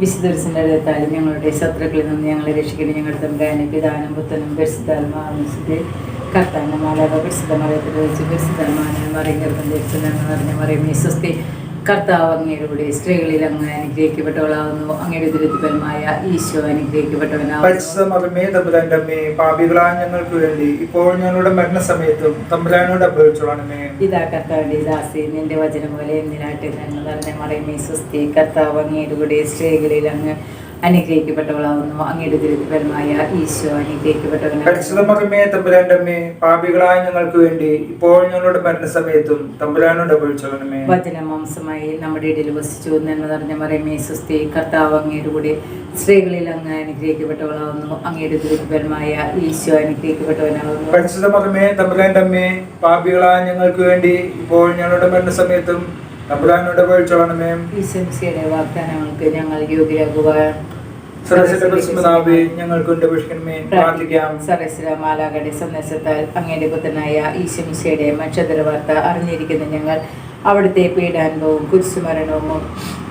വിശുദ്ധരസിന്റെ അടുത്താലും ഞങ്ങളുടെ ശത്രുക്കളിൽ നിന്ന് ഞങ്ങളെ രക്ഷിക്കണം. ഞങ്ങളുടെ തമ്പുരാനെ പിതാനും പുത്തനും പരിശുദ്ധാത്മാവിശുദ്ധ കർത്താന മാലാക പരിശുദ്ധ മറയത്തിൽ വെച്ച് പരിശുദ്ധമാനെ ധരിച്ചു എന്ന് പറഞ്ഞ മറിയും സ്വസ്തി കർത്താവ് അങ്ങയുടെ സ്ത്രീകളിൽ അങ്ങ് അനുഗ്രഹിക്കപ്പെട്ടവളാവുന്നു. അങ്ങയുടെ ദുരിതപരമായ ഈശോ അനുഗ്രഹിക്കപ്പെട്ടവനാണ് പാപികളായ ഞങ്ങൾക്ക് വേണ്ടി ഇപ്പോൾ ഞങ്ങളുടെ മരണസമയത്തും തമ്പുരാനോട് അപേക്ഷിച്ചോളണമേ ഇതാ കർത്താവിന്റെ ദാസി നിന്റെ വചനം പോലെ നന്മ നിറഞ്ഞ മറിയമേ സ്വസ്തി കർത്താവ് അങ്ങയുടെ സ്ത്രീകളിൽ അങ്ങ് അനുഗ്രഹിക്കപ്പെട്ടവളാവുന്നു. അങ്ങയുടെ ദുരിതപരമായ ഈശോ അനുഗ്രഹിക്കപ്പെട്ടവനെ പാപികളായ ഞങ്ങൾക്ക് വേണ്ടി ഇപ്പോൾ ഞങ്ങളുടെ മരണസമയത്തും തമ്പുരാനോട് അപേക്ഷിച്ചോളണമേ വചനം മാംസമായി നമ്മുടെ ഇടയിൽ വസിച്ചു എന്ന് നിറഞ്ഞ മറിയമേ സുസ്ഥി കർത്താവ് അങ്ങയുടെ കൂടെ സ്ത്രീകളിൽ അങ്ങ് അനുഗ്രഹിക്കപ്പെട്ടവളാവുന്നു. അങ്ങയുടെ ദുരിതപരമായ ഈശോ അനുഗ്രഹിക്കപ്പെട്ടവനാവുന്നു. പരിശുദ്ധ മകമേ തമ്പുരാന്റെ അമ്മേ പാപികളായ ഞങ്ങൾക്ക് വേണ്ടി ഇപ്പോൾ ഞങ്ങളുടെ മരണസമയത്തും തമ്പുരാനോട് അപേക്ഷിച്ചോളണമേ ഈശംസിയുടെ വാഗ്ദാനങ്ങൾക്ക് ഞങ്ങൾ യോഗ്യരാകുവാൻ സർവശക്ത പരിശുദ്ധനാവേ ഞങ്ങൾക്ക് അപേക്ഷിക്കണമേ. പ്രാർത്ഥിക്കാം. സരസ്വര മാലാകയുടെ സന്ദേശത്താൽ അങ്ങയുടെ പുത്രനായ ഈശമിശയുടെ മക്ഷതര വാർത്ത അറിഞ്ഞിരിക്കുന്ന ഞങ്ങൾ അവിടുത്തെ പീഡാനുഭവവും കുരിശുമരണവും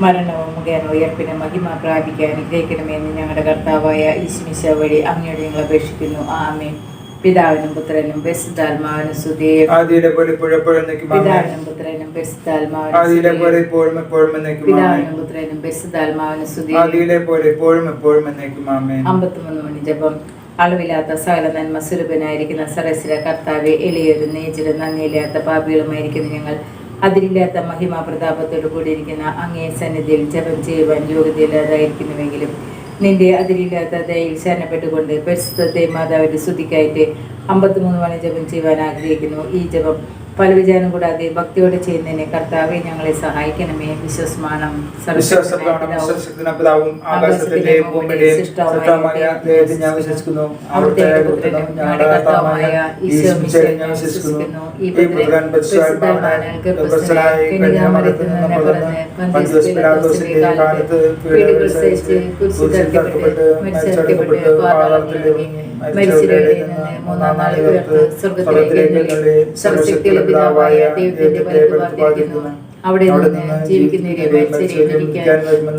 മരണവും മുഖേന ഉയർപ്പിനെ മഹിമ പ്രാപിക്കാൻ അനുഗ്രഹിക്കണമെന്ന് ഞങ്ങളുടെ കർത്താവായ ഈശമിശ വഴി അങ്ങയോട് ഞങ്ങൾ അപേക്ഷിക്കുന്നു. ആമേ പിതാവിനും പുത്രനും പരിശുദ്ധാത്മാവിനും സുധീർ ആദിയിലെ പോലെ ആമേൻ. പിതാവിനും പുത്രനും പരിശുദ്ധാത്മാവിനും ആദിയിലെ പോലെ. ഇപ്പോഴും എപ്പോഴും എന്നേക്കും. പിതാവിനും പുത്രനും പരിശുദ്ധാത്മാവിനും സ്തുതി ആദിയിലെ പോലെ ഇപ്പോഴും എപ്പോഴും എന്നേക്കും ആമേൻ. അമ്പത്തിമൂന്ന് മണി ജപം. അളവില്ലാത്ത സകല നന്മ സ്വരൂപനായിരിക്കുന്ന സരസില കർത്താവെ എളിയൊരു നേചരും നന്ദിയില്ലാത്ത പാപികളുമായിരിക്കുന്ന ഞങ്ങൾ അതിരില്ലാത്ത മഹിമാ പ്രതാപത്തോടു കൂടിയിരിക്കുന്ന അങ്ങേ സന്നിധിയിൽ ജപം ചെയ്യുവാൻ യോഗ്യതയില്ലാതായിരിക്കുന്നുവെങ്കിലും നിന്റെ അതിരില്ലാത്ത ദയയിൽ ശരണപ്പെട്ടുകൊണ്ട് പരിശുദ്ധത്തെ മാതാവിന്റെ സ്തുതിക്കായിട്ട് അമ്പത്തിമൂന്ന് മണി ജപം ചെയ്യുവാൻ ആഗ്രഹിക്കുന്നു. ഈ ജപം പല വിചാരം കൂടാതെ ഭക്തിയോടെ ചെയ്യുന്നതിനെ കർത്താവെ ഞങ്ങളെ സഹായിക്കണമേ. വിശ്വസ്മാനം കാലത്ത് മൂന്നാം നാൾ ഉയർത്ത് സർവശക്തിയുള്ള പിതാവായ ദൈവത്തിന്റെ അവിടെ നിന്ന് ജീവിക്കുന്നവരെ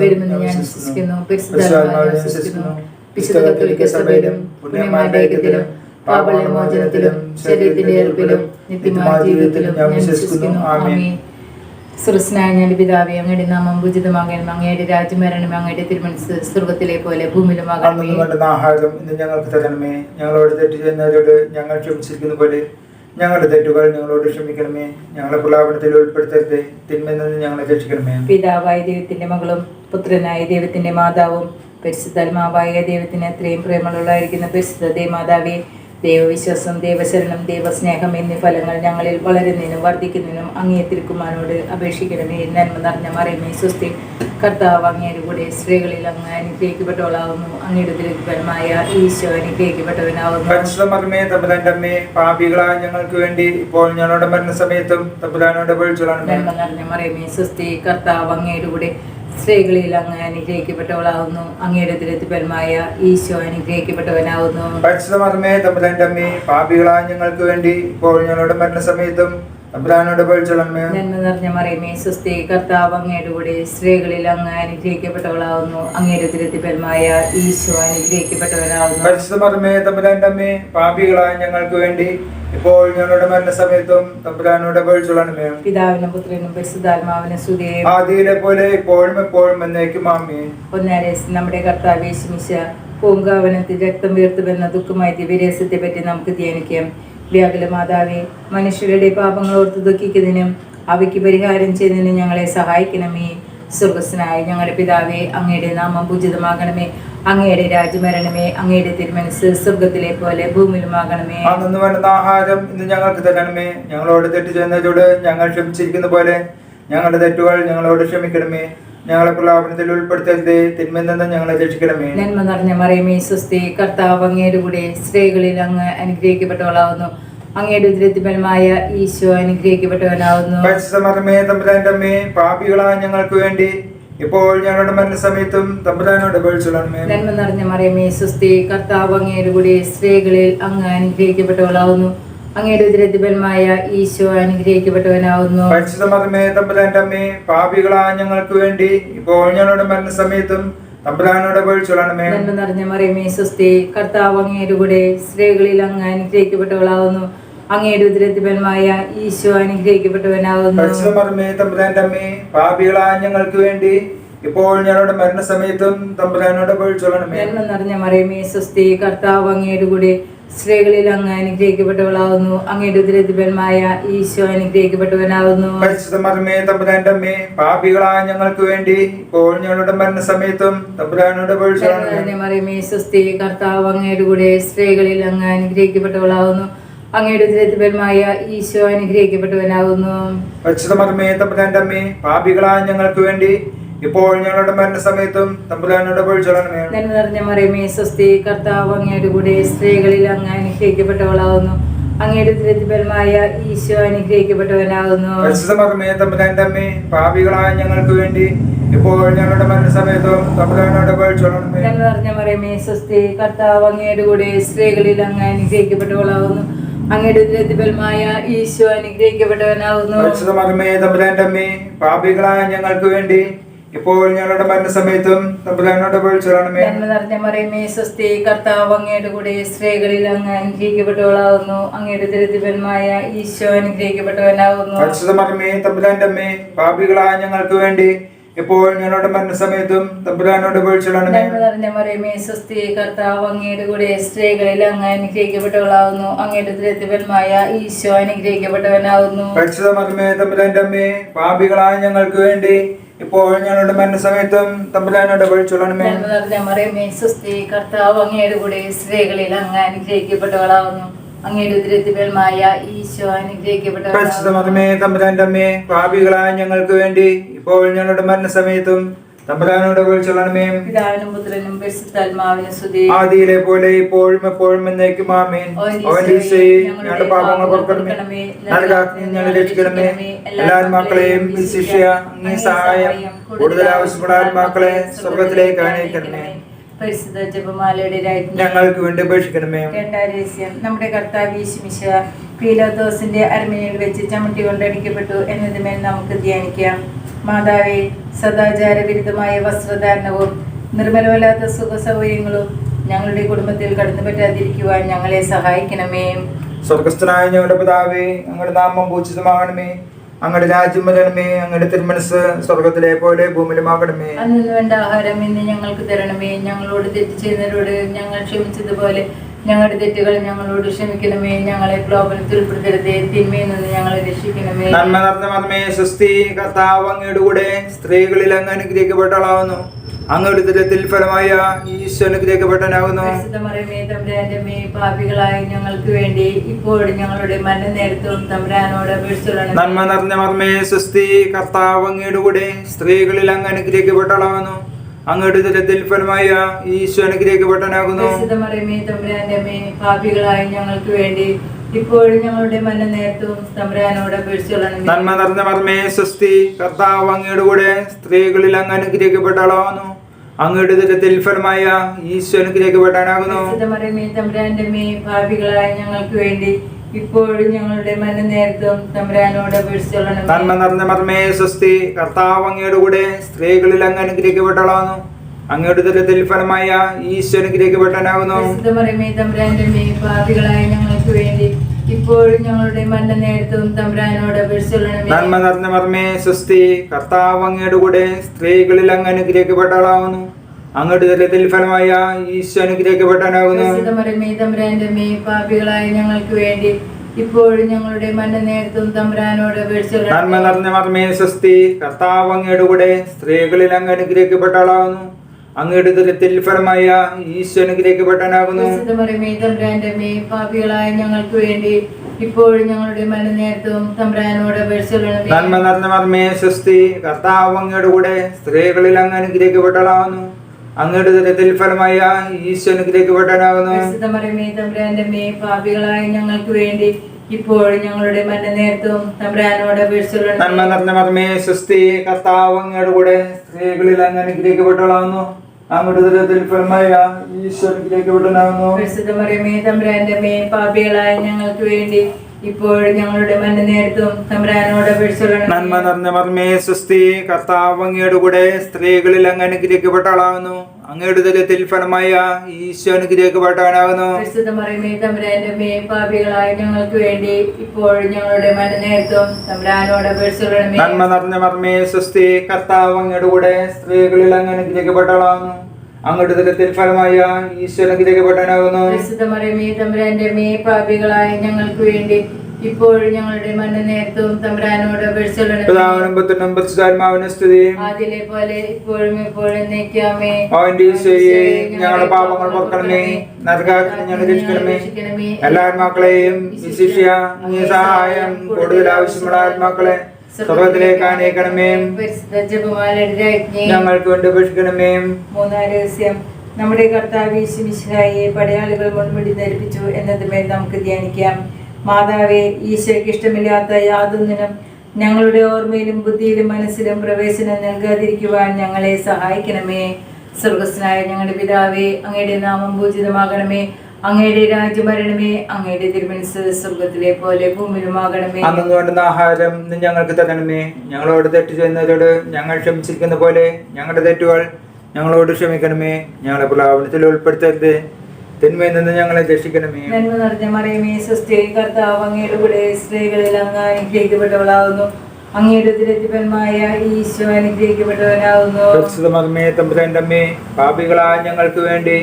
വരുമെന്ന് ഞാൻ വിശ്വസിക്കുന്നു. പരിശുദ്ധാത്മാവിനെ വിശ്വസിക്കുന്നു. വിശുദ്ധ കത്തോലിക്ക സഭയിലും പുണ്യമാരുടെ ഐക്യത്തിലും പാപമോചനത്തിലും ശരീരത്തിന്റെ ഏർപ്പിലും നിത്യമായ ജീവിതത്തിലും ഞാൻ വിശ്വസിക്കുന്നു. ആമേൻ. സുരസ്നായ ഞാൻ പിതാവേ അങ്ങയുടെ നാമം പൂജിതമാകണം അങ്ങയുടെ രാജ്യം വരണം അങ്ങയുടെ തിരുമനസ് സ്വർഗത്തിലെ പോലെ ഭൂമിയിലുമാകണമേ അന്നു ആഹാരം ഇന്ന് ഞങ്ങൾക്ക് തരണമേ. ഞങ്ങളോട് തെറ്റ് ചെയ്യുന്നവരോട് ഞങ്ങൾ ക്ഷമിച്ചിരിക്കുന്ന പോലെ ഞങ്ങളുടെ തെറ്റുകൾ ഞങ്ങളോട് ക്ഷമിക്കണമേ. ഞങ്ങളെ പ്രലാപനത്തിൽ ഉൾപ്പെടുത്തരുത്. തിന്മയിൽ നിന്ന് ഞങ്ങളെ രക്ഷിക്കണമേ. പിതാവായ ദൈവത്തിന്റെ മകളും പുത്രനായ ദൈവത്തിന്റെ മാതാവും പരിശുദ്ധാത്മാവായ ദൈവത്തിന് അത്രയും പ്രേമമുള്ളതായിരിക്കുന്ന പരിശുദ്ധ മാതാവേ ദൈവവിശ്വാസം ദൈവശരണം ദൈവസ്നേഹം എന്നീ ഫലങ്ങൾ ഞങ്ങളിൽ വളരുന്നതിനും വർദ്ധിക്കുന്നതിനും അങ്ങേ തിരുക്കുമാനോട് അപേക്ഷിക്കണമേ നന്മ നിറഞ്ഞ മറിയമേ സ്വസ്തി കർത്താവ് അങ്ങയുടെ കൂടെ സ്ത്രീകളിൽ അങ്ങ് അനുഗ്രഹിക്കപ്പെട്ടവളാകുന്നു അങ്ങയുടെ ദുരിതപരമായ ഈശോ മർമ്മേ പാപികളായ ഞങ്ങൾക്ക് വേണ്ടി ഇപ്പോൾ ഞങ്ങളുടെ മരണസമയത്തും തമ്പുരാനോട് അപേക്ഷിച്ചോളണമേ നന്മ നിറഞ്ഞ മറിയമേ സ്വസ്തി കർത്താവ് അങ്ങയുടെ കൂടെ സ്ത്രീകളിൽ അങ്ങ് അനുഗ്രഹിക്കപ്പെട്ടവളാവുന്നു. അങ്ങയുടെ ദുരിതപരമായ ഈശോ അനുഗ്രഹിക്കപ്പെട്ടവനാവുന്നു. പരിശുദ്ധമർമ്മേ തമ്പുരാന്റെ അമ്മേ പാപികളായ ഞങ്ങൾക്ക് വേണ്ടി ഇപ്പോൾ ഞങ്ങളുടെ മരണസമയത്തും നന്മ നിറഞ്ഞ മറിയമേ സ്വസ്തി കർത്താവ് അങ്ങയുടെ കൂടെ സ്ത്രീകളിൽ അങ്ങ് അനുഗ്രഹിക്കപ്പെട്ടവളാവുന്നു. അങ്ങയുടെ ദുരിതപരമായ ഈശോ അനുഗ്രഹിക്കപ്പെട്ടവരാകുന്നു പരിശുദ്ധ മർമ്മേ തമ്പുരാന്റെ പാപികളായ ഞങ്ങൾക്ക് വേണ്ടി ഇപ്പോൾ ഞങ്ങളുടെ മരണസമയത്തും തമ്പുരാനോട് അപേക്ഷിച്ചോളണമേ പിതാവിനും പുത്രനും പരിശുദ്ധാത്മാവിനും സ്തുതിയെ. ആദിയിലെ പോലെ ഇപ്പോഴും എപ്പോഴും എന്നേക്കും ആമേ ഒന്നേരെ നമ്മുടെ കർത്താവ് യേശുമിശ പൂങ്കാവനത്തിൽ രക്തം വീർത്തുവെന്ന ദുഃഖമായി ദിവ്യരഹസ്യത്തെ പറ്റി നമുക്ക് ധ്യാനിക്കാം. വ്യാകുല മാതാവേ മനുഷ്യരുടെ പാപങ്ങൾ ഓർത്ത് ദുഃഖിക്കുന്നതിനും അവയ്ക്ക് പരിഹാരം ചെയ്യുന്നതിനും ഞങ്ങളെ സഹായിക്കണമേ. സ്വർഗസ്നായ ഞങ്ങളുടെ പിതാവേ അങ്ങയുടെ നാമം പൂജിതമാകണമേ. അങ്ങയുടെ രാജ്യമരണമേ അങ്ങയുടെ തിരുമനസ് സ്വർഗത്തിലെ പോലെ ഭൂമിയിലുമാകണമേ. അന്നു വേണ്ടുന്ന ആഹാരം ഇന്ന് ഞങ്ങൾക്ക് തരണമേ. ഞങ്ങളോട് തെറ്റ് ചെയ്യുന്നവരോട് ഞങ്ങൾ ക്ഷമിച്ചിരിക്കുന്ന പോലെ ഞങ്ങളുടെ തെറ്റുകൾ ഞങ്ങളോട് ക്ഷമിക്കണമേ. ഞങ്ങളെ പ്രലാപനത്തിൽ ഉൾപ്പെടുത്തരുത് തിന്മയിൽ ഞങ്ങളെ രക്ഷിക്കണമേ. നന്മ നിറഞ്ഞ മറിയമേ സ്വസ്തി കർത്താവ് അങ്ങയുടെ കൂടെ സ്ത്രീകളിൽ അങ്ങ് അനുഗ്രഹിക്കപ്പെട്ടവളാവുന്നു. അങ്ങയുടെ ഉദരത്തിപരമായ ഈശോ അനുഗ്രഹിക്കപ്പെട്ടവനാവുന്നു. പരിശുദ്ധമർമ്മേ തമ്പുരാന്റെ അമ്മേ പാപികളായ ഞങ്ങൾക്ക് വേണ്ടി ഇപ്പോൾ ഞങ്ങളുടെ മരണസമയത്തും തമ്പുരാനോട് അപേക്ഷിച്ചോളണമേ. നന്മ നിറഞ്ഞ മറിയമേ സ്വസ്തി കർത്താവ് അങ്ങയുടെ കൂടെ സ്ത്രീകളിൽ അങ്ങ് അനുഗ്രഹിക്കപ്പെട്ടവളാവുന്നു. അങ്ങയുടെ ഉദരത്തിപരമായ ഈശോ അനുഗ്രഹിക്കപ്പെട്ടവനാവുന്നു. പരിശുദ്ധമർമ്മേ തമ്പുരാന്റെ അമ്മേ പാപികളായ ഞങ്ങൾക്ക് വേണ്ടി ഇപ്പോൾ ഞങ്ങളുടെ മരണസമയത്തും തമ്പുരാനോട് അപേക്ഷിച്ചോളണമേ. നന്മ നിറഞ്ഞ മറിയമേ സ്വസ്തി കർത്താവ് അങ്ങയുടെ കൂടെ സ്ത്രീകളിൽ അങ്ങ് അനുഗ്രഹിക്കപ്പെട്ടവളാവുന്നു. അങ്ങയുടെ ഉദരത്തിപരമായ ഈശോ അനുഗ്രഹിക്കപ്പെട്ടവനാവുന്നു. പരിശുദ്ധമർമ്മേ തമ്പുരാന്റെ അമ്മേ പാപികളായ ഞങ്ങൾക്ക് വേണ്ടി ഇപ്പോൾ ഞങ്ങളുടെ മരണസമയത്തും തമ്പുരാനോട് അപേക്ഷിച്ചോളണമേ. നന്മ നിറഞ്ഞ മറിയമേ സ്വസ്തി കർത്താവ് അങ്ങയുടെ കൂടെ സ്ത്രീകളിൽ അങ്ങ് അനുഗ്രഹിക്കപ്പെട്ടവളാവുന്നു. അങ്ങയുടെ ഉദരത്തിപരമായ ഈശോ അനുഗ്രഹിക്കപ്പെട്ടവനാവുന്നു. പരിശുദ്ധമർമ്മേ തമ്പുരാന്റെ അമ്മേ പാപികളായ ഞങ്ങൾക്ക് വേണ്ടി ഇപ്പോൾ ഞങ്ങളുടെ മരണസമയത്തും തമ്പുരാനോട് നന്മ മറിയമേ സ്വസ്തി കർത്താവ് അങ്ങയുടെ കൂടെ സ്ത്രീകളിൽ അങ്ങ് അനുഗ്രഹിക്കപ്പെട്ടവളാവുന്നു. അങ്ങയുടെ ദുരിതപരമായ ഈശോ അനുഗ്രഹിക്കപ്പെട്ടവനാവുന്നു. പരിശുദ്ധമർമ്മേ തമ്പുരാന്റെ അമ്മേ പാപികളായ ഞങ്ങൾക്ക് വേണ്ടി ഇപ്പോൾ ഞങ്ങളുടെ മരണസമയത്തും തമ്പുരാനോട് അപേക്ഷിച്ചോളണമേ നന്മ നിറഞ്ഞ മറിയമേ സ്വസ്തി കർത്താവ് അങ്ങയുടെ കൂടെ സ്ത്രീകളിൽ അങ്ങ് അനുഗ്രഹിക്കപ്പെട്ടവളാകുന്നു അങ്ങയുടെ തിരുത്തിപരമായ ഈശോ അനുഗ്രഹിക്കപ്പെട്ടവനാകുന്നു പരിശുദ്ധമർമ്മേ തമ്പുരാന്റെ അമ്മേ പാപികളായ ഞങ്ങൾക്ക് വേണ്ടി ഇപ്പോൾ ഞങ്ങളുടെ മരണസമയത്തും തമ്പുരാനോട് അപേക്ഷിച്ചോളണമേ നന്മ നിറഞ്ഞ മറിയമേ സ്വസ്തി കർത്താവ് അങ്ങയുടെ കൂടെ സ്ത്രീകളിൽ അങ്ങ് അനുഗ്രഹിക്കപ്പെട്ടവളാകുന്നു അങ്ങയുടെ ഈശോ അനുഗ്രഹിക്കപ്പെട്ടവനാകുന്നു പരിശുദ്ധമർമ്മേ തമ്പുരാന്റെ അമ്മേ പാപികളായ ഞങ്ങൾക്ക് വേണ്ടി ഇപ്പോൾ ഞങ്ങളുടെ മരണസമയത്തും സമയത്തും നന്മ നിറഞ്ഞ മറിയമേ സ്വസ്തി കർത്താവ് അങ്ങയുടെ കൂടെ സ്ത്രീകളിൽ അങ്ങ് അനുഗ്രഹിക്കപ്പെട്ടവളാകുന്നു. അങ്ങയുടെ ഉദരത്തിപരമായ ഈശോ അനുഗ്രഹിക്കപ്പെട്ടവനാകുന്നു. പരിശുദ്ധമർമ്മേ തമ്പുരാന്റെ അമ്മേ പാപികളായ ഞങ്ങൾക്ക് വേണ്ടി ഇപ്പോൾ ഞങ്ങളുടെ മരണസമയത്തും തമ്പുരാനോട് നന്മ നിറഞ്ഞ മറിയമേ സ്വസ്തി കർത്താവ് അങ്ങയുടെ കൂടെ സ്ത്രീകളിൽ അങ്ങ് അനുഗ്രഹിക്കപ്പെട്ടവളാകുന്നു. അങ്ങയുടെ ഉദരത്തിപരമായ ഈശോ അനുഗ്രഹിക്കപ്പെട്ടവനാകുന്നു. പരിശുദ്ധമർമ്മേ തമ്പുരാന്റെ അമ്മേ പാപികളായ ഞങ്ങൾക്ക് വേണ്ടി ഇപ്പോൾ ഞങ്ങളുടെ മരണസമയത്തും മറിയമേ സ്വസ്തി കർത്താവ് അങ്ങയുടെ കൂടെ സ്ത്രീകളിൽ അങ്ങ് അനുഗ്രഹിക്കപ്പെട്ടവളാവുന്നു. അങ്ങയുടെ ഉദരത്തിപരമായ ഈശോ തമ്പുരാന്റെ അമ്മേ പാപികളായ ഞങ്ങൾക്ക് വേണ്ടി ഇപ്പോൾ ഞങ്ങളുടെ മരണസമയത്തും തമ്പുരാനോട് അപേക്ഷിച്ചോളണമേ പിതാവിനും പുത്രനും പരിശുദ്ധാത്മാവിനും സ്തുതി. ആദിയിലെ പോലെ ഇപ്പോഴും എപ്പോഴും എന്നേക്കും ആമേൻ. അവന്റെ ഞങ്ങളുടെ പാപങ്ങൾ ഞങ്ങളെ രക്ഷിക്കണമേ. എല്ലാ മക്കളെയും ശിക്ഷ അങ്ങേ സഹായം കൂടുതൽ ആവശ്യമുള്ള ആത്മാക്കളെ സ്വർഗത്തിലേക്ക് അനയിക്കണമേ പരിശുദ്ധ ജപമാലയുടെ രാജ്ഞി. ഞങ്ങൾക്ക് വേണ്ടി ഉപേക്ഷിക്കണമേ. രണ്ടാം രഹസ്യം. നമ്മുടെ കർത്താവ് യേശുമിശ പീലോദോസിന്റെ അരമനയിൽ വെച്ച് ചമ്മട്ടി കൊണ്ടടിക്കപ്പെട്ടു എന്നതുമേൽ നമുക്ക് ധ്യാനിക്കാം. മാതാവേ സദാചാര വിരുദ്ധമായ വസ്ത്രധാരണവും നിർമ്മലമല്ലാത്ത സുഖ സൗകര്യങ്ങളും ഞങ്ങളുടെ കുടുംബത്തിൽ കടന്നു പറ്റാതിരിക്കുവാൻ ഞങ്ങളെ സഹായിക്കണമേ. സ്വർഗസ്ഥനായ ഞങ്ങളുടെ പിതാവേ അങ്ങയുടെ നാമം പൂജിതമാകണമേ. അങ്ങയുടെ രാജ്യം വരണമേ അങ്ങയുടെ തിരുമനസ് സ്വർഗത്തിലെ പോലെ ഭൂമിയിലുമാകണമേ. അന്നു വേണ്ട ആഹാരം ഇന്ന് ഞങ്ങൾക്ക് തരണമേ. ഞങ്ങളോട് തെറ്റ് ചെയ്യുന്നവരോട് ഞങ്ങൾ ക്ഷമിച്ചതുപോലെ ഞങ്ങളുടെ തെറ്റുകൾ ഞങ്ങളോട് ക്ഷമിക്കണമേ ഞങ്ങളെ പ്രലോഭനത്തിൽ ഉൾപ്പെടുത്തരുതേ തിന്മയിൽ നിന്ന് ഞങ്ങളെ രക്ഷിക്കണമേ. നന്മ നിറഞ്ഞ മർമ്മേ സ്വസ്തി കർത്താവ് അങ്ങയുടെ കൂടെ സ്ത്രീകളിൽ അങ്ങ് അനുഗ്രഹിക്കപ്പെട്ടളാവുന്നു അങ്ങയുടെ ദുരിതത്തിൽ ഫലമായ ഈശോ അനുഗ്രഹിക്കപ്പെട്ടനാകുന്നു പരിശുദ്ധമറിയമേ മേ പാപികളായ ഞങ്ങൾക്ക് വേണ്ടി ഇപ്പോഴും ഞങ്ങളുടെ മരണ നേരത്തും തമ്പുരാനോട് അപേക്ഷിച്ചുള്ള നന്മ നിറഞ്ഞ മർമ്മേ സ്വസ്തി കർത്താവ് അങ്ങയുടെ കൂടെ സ്ത്രീകളിൽ അങ്ങ് അനുഗ്രഹിക്കപ്പെട്ടളാവുന്നു അങ്ങയുടെ ദുരിതത്തിൽ ഫലമായ ഈശോ അനുഗ്രഹിക്കപ്പെട്ടനാകുന്നു പാപികളായ ഞങ്ങൾക്ക് വേണ്ടി ഇപ്പോഴും ഞങ്ങളുടെ മന നേരത്തും തമ്പുരാനോട് അപേക്ഷിച്ചുള്ള നന്മ. നിറഞ്ഞ മർമ്മേ സ്വസ്തി കർത്താവ് അങ്ങയുടെ കൂടെ സ്ത്രീകളിൽ അങ്ങ് അനുഗ്രഹിക്കപ്പെട്ടളാവുന്നു അങ്ങയുടെ ദുരിതത്തിൽ ഫലമായ ഈശോ അനുഗ്രഹിക്കപ്പെട്ടാനാകുന്നു തമ്പുരാന്റെ മേ പാപികളായ ഞങ്ങൾക്ക് വേണ്ടി ഇപ്പോഴും ഞങ്ങളുടെ മരണ നേരത്തും തമ്പുരാനോട് അപേക്ഷിച്ചുള്ള നന്മ നിറഞ്ഞ മർമ്മേ സ്വസ്തി കർത്താവ് അങ്ങയുടെ കൂടെ സ്ത്രീകളിൽ അങ്ങ് അനുഗ്രഹിക്കപ്പെട്ടു അങ്ങയുടെ ദുരിതത്തിൽ ഫലമായ ഈശ്വരൻ ഗ്രഹിക്കപ്പെട്ടനാകുന്നു പരിശുദ്ധമറിയമേ തമ്പുരാന്റെ പാപികളായ ഞങ്ങൾക്ക് വേണ്ടി ഇപ്പോഴും ഞങ്ങളുടെ മരണ നേരത്തും തമ്പുരാനോട് അപേക്ഷിച്ചുള്ള നന്മ നിറഞ്ഞ മർമ്മേ സ്വസ്തി കർത്താവ് അങ്ങയുടെ കൂടെ സ്ത്രീകളിൽ അങ്ങ് അനുഗ്രഹിക്കപ്പെട്ടളാവുന്നു അങ്ങയുടെ ചെല്ലത്തിൽ ഫലമായ ഈശോ അനുഗ്രഹിക്കപ്പെട്ടാനാകുന്നു പാപികളായ ഞങ്ങൾക്ക് വേണ്ടി ഇപ്പോഴും ഞങ്ങളുടെ തമ്പുരാനോട് നന്മ നിറഞ്ഞ മർമ്മേ സ്വസ്തി കർത്താവ് അങ്ങയുടെ കൂടെ സ്ത്രീകളിൽ അങ്ങ് അനുഗ്രഹിക്കപ്പെട്ടളാവുന്നു അങ്ങയുടെ ദുരിതത്തിൽ ഫലമായ ഈശോ അനുഗ്രഹിക്കപ്പെട്ടാനാകുന്നു പാപികളായ ഞങ്ങൾക്ക് വേണ്ടി ഇപ്പോഴും ഞങ്ങളുടെ മരണ നേരത്തും തമ്പുരാനോട് നന്മ നിറഞ്ഞ മർമ്മേ സ്വസ്തി കർത്താവ് അങ്ങയുടെ കൂടെ സ്ത്രീകളിൽ അങ്ങ് അനുഗ്രഹിക്കപ്പെട്ടളാവുന്നു അങ്ങയുടെ ദുരിതത്തിൽ ഫലമായ ഈശ്വരനുഗ്രഹിക്ക് പെട്ടാനാകുന്നു പാപികളായ ഞങ്ങൾക്ക് വേണ്ടി ഇപ്പോൾ ഞങ്ങളുടെ മരണ നേരത്തും തമ്പുരാനോട് അപേക്ഷിച്ചുള്ള നന്മ നിറഞ്ഞ മർമ്മേ സ്വസ്തി കർത്താവ് അങ്ങയുടെ കൂടെ സ്ത്രീകളിൽ അങ്ങ് അനുഗ്രഹിക്കപ്പെട്ടളാവുന്നു അങ്ങയുടെ ദുരിതത്തിൽ ഫലമായ ഈശോ അനുഗ്രഹിക്കപ്പെട്ടാനാകുന്നു പരിശുദ്ധമറിയമേ തമ്പുരാന്റെ മേ പാപികളായ ഞങ്ങൾക്ക് വേണ്ടി ഇപ്പോൾ ഞങ്ങളുടെ മന്ന നേരത്തും തമ്പുരാനോട്. നന്മ നിറഞ്ഞ മർമ്മേ സുസ്ഥി കർത്താവ് അങ്ങയുടെ കൂടെ സ്ത്രീകളിൽ അങ്ങ് അനുഗ്രഹിക്കപ്പെട്ട ആളാകുന്നു അങ്ങയുടെ ദലത്തിൽ ഫലമായ ഈശോ മറിയമേ തമ്പുരാന്റെ മേ പാപികളായ ഞങ്ങൾക്ക് വേണ്ടി ഇപ്പോൾ ഞങ്ങളുടെ തമ്പുരാനോട്. നന്മ നിറഞ്ഞ മർമ്മേ സുസ്ഥി കർത്താവ് അങ്ങയുടെ കൂടെ സ്ത്രീകളിൽ അങ്ങ് അനുഗ്രഹിക്കപ്പെട്ട ആളാകുന്നു അങ്ങയുടെ ദലത്തിൽ ഫലമായ ഈശ്വരൻ മേ പാപികളായ ഞങ്ങൾക്ക് വേണ്ടി ഞങ്ങളുടെ മന്ന നേരത്തും തമ്പുരാനോട് പോലെ ഇപ്പോഴും എപ്പോഴും നീക്കാമേ അവന്റെ ഞങ്ങളുടെ പാപങ്ങൾ പൊറുക്കണമേ. നരകാത്തിന് എല്ലാ ആത്മാക്കളെയും വിശിഷ്യ അങ്ങേ സഹായം കൂടുതൽ ആവശ്യമുള്ള ആത്മാക്കളെ സ്വർഗത്തിലേക്ക് അനേക്കണമേ പരിശുദ്ധ ജപമാലയുടെ രാജ്ഞി ഞങ്ങൾക്ക് വേണ്ടി ഉപേക്ഷിക്കണമേ. മൂന്നാം രഹസ്യം നമ്മുടെ കർത്താവ് ഈശ്വമിശിഹായെ പടയാളികൾ മുൻപിടി ധരിപ്പിച്ചു എന്നതുമേൽ നമുക്ക് ധ്യാനിക്കാം. മാതാവെ ഈശോയ്ക്ക് ഇഷ്ടമില്ലാത്ത യാതൊന്നിനും ഞങ്ങളുടെ ഓർമ്മയിലും ബുദ്ധിയിലും മനസ്സിലും പ്രവേശനം നൽകാതിരിക്കുവാൻ ഞങ്ങളെ സഹായിക്കണമേ. സ്വർഗസ്നായ ഞങ്ങളുടെ പിതാവേ അങ്ങയുടെ നാമം പൂജിതമാകണമേ. അങ്ങയുടെ രാജ്യമരണമേ അങ്ങയുടെ തിരുമനസ് സ്വർഗത്തിലെ പോലെ ഭൂമിയിലുമാകണമേ. അന്നു വേണ്ടുന്ന ആഹാരം ഞങ്ങൾക്ക് തരണമേ. ഞങ്ങളോട് തെറ്റ് ചെയ്യുന്നവരോട് ഞങ്ങൾ ക്ഷമിച്ചിരിക്കുന്ന പോലെ ഞങ്ങളുടെ തെറ്റുകൾ ഞങ്ങളോട് ക്ഷമിക്കണമേ. ഞങ്ങളെ പ്രലാപനത്തിൽ ഉൾപ്പെടുത്തരുത്. തിന്മയിൽ നിന്ന് ഞങ്ങളെ രക്ഷിക്കണമേ. നന്മ നിറഞ്ഞ മറിയമേ സ്വസ്തി കർത്താവ് അങ്ങയുടെ കൂടെ സ്ത്രീകളിൽ അങ്ങ് അനുഗ്രഹിക്കപ്പെട്ടവളാകുന്നു അങ്ങയുടെ തിരത്തിപ്പന്മായ ഈശോ അനുഗ്രഹിക്കപ്പെട്ടവനാകുന്നു പരിശുദ്ധമേ തമ്പുരാന്റെ അമ്മേ പാപികളായ ഞങ്ങൾക്ക് വേണ്ടി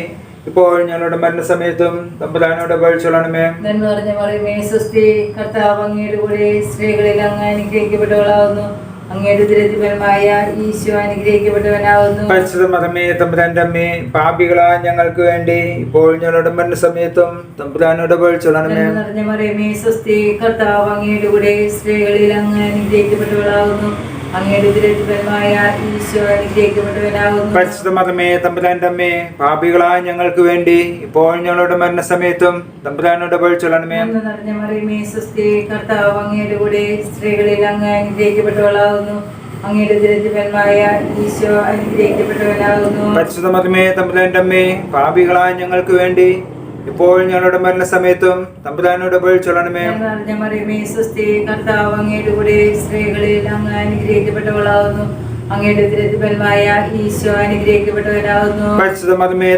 ഇപ്പോൾ ഞങ്ങളുടെ മരണസമയത്തും തമ്പുരാനോട് പഴിച്ചോളണമേ നന്മ നിറഞ്ഞ മറിയമേ സ്വസ്തി കർത്താവ് അങ്ങയുടെ കൂടെ സ്ത്രീകളിൽ അങ്ങ് അങ്ങയുടെ ഈശോ തമ്പുരാന്റെ അമ്മേ പാപികളായ ഞങ്ങൾക്ക് വേണ്ടി ഇപ്പോൾ ഞങ്ങളുടെ മരണസമയത്തും തമ്പുരാനോട് പഴിച്ചോളണമേ നിറഞ്ഞ മറിയമേ സ്വസ്തി കർത്താവ് അങ്ങയുടെ കൂടെ സ്ത്രീകളിൽ അങ്ങ് അനുഗ്രഹിക്കപ്പെട്ടവളാകുന്നു അങ്ങയുടെ തിരത്തിപ്പന്മായ ഈശോ അനുഗ്രഹിക്കപ്പെട്ടവനാകുന്നു പരിശുദ്ധമേ തമ്പുരാന്റെ അമ്മേ പാപികളായ ഞങ്ങൾക്ക് വേണ്ടി ഇപ്പോൾ ഞങ്ങളുടെ മരണസമയത്തും തമ്പുരാനോട് നിറഞ്ഞ മറിയമേ സ്വസ്തി കർത്താവ് അങ്ങയുടെ കൂടെ സ്ത്രീകളിൽ അങ്ങ് അനുഗ്രഹിക്കപ്പെട്ടവളാകുന്നു. അങ്ങയുടെ ദരിദ്രന്മായ ഈശോ അനുഗ്രഹിക്കപ്പെട്ടവനാകുന്നു. മതമേ തമ്പുരാന്റെ അമ്മേ പാപികളായ ഞങ്ങൾക്ക് വേണ്ടി ഇപ്പോൾ ഞങ്ങളുടെ മരണസമയത്തും തമ്പുരാനോട് പോയി ചൊല്ലണമേ. നിറഞ്ഞ മറിയമേ സ്വസ്തി കർത്താവ് അങ്ങയുടെ കൂടെ സ്ത്രീകളിൽ അങ്ങ് അനുഗ്രഹിക്കപ്പെട്ടവളാകുന്നു അങ്ങയുടെ ദരിദ്രന്മായ ഈശോ